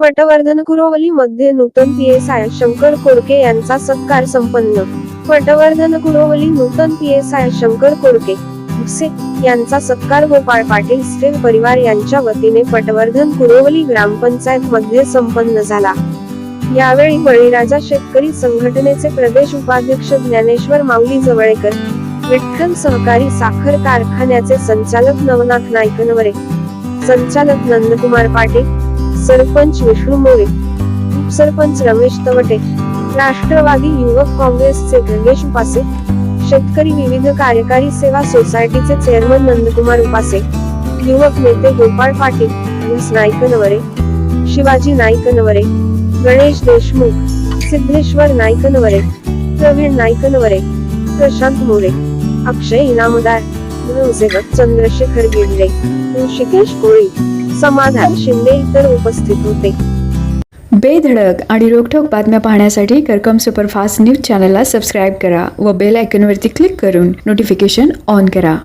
पटवर्धन कुरोवली मध्ये नूतन P S I Shankar Kodke यांचा सत्कार संपन्न. पटवर्धन कुरोवली नूतन P S I Shankar Kodke यांचा सत्कार गोपाळ पाटील स्टेल परिवार यांच्या वतीने पटवर्धन कुरोवली ग्रामपंचायत मध्ये संपन्न झाला. यावेळी बळीराजा शेतकरी संघटनेचे प्रदेश उपाध्यक्ष ज्ञानेश्वर माऊली जवळेकर विठ्ठल सहकारी साखर कारखान्याचे संचालक नवनाथ नायकनवरे संचालक नंदकुमार पाटील सरपंच विष्णू मोरे उपसरपंच रमेश तवटे राष्ट्रवादी युवक काँग्रेसचे गणेश उपासे शेतकरी विविध कार्यकारी सेवा सोसायटीचे चेअरमन नंदकुमार उपासे युवक नेते गोपाळ पाटील नाईक नवरे शिवाजी नायकनवरे गणेश देशमुख सिद्धेश्वर नायकनवरे प्रवीण नायकनवरे प्रशांत मोरे अक्षय इनामदार चंद्रशेखर गिरडे ऋषिकेश कोळी. समाधान शिंदे इतर उपस्थित होते. बेधडक आणि रोखठोक बातम्या पाहण्यासाठी करकम सुपरफास्ट न्यूज चॅनलला सबस्क्राईब करा व बेल आयकॉनवरती क्लिक करून नोटिफिकेशन ऑन करा.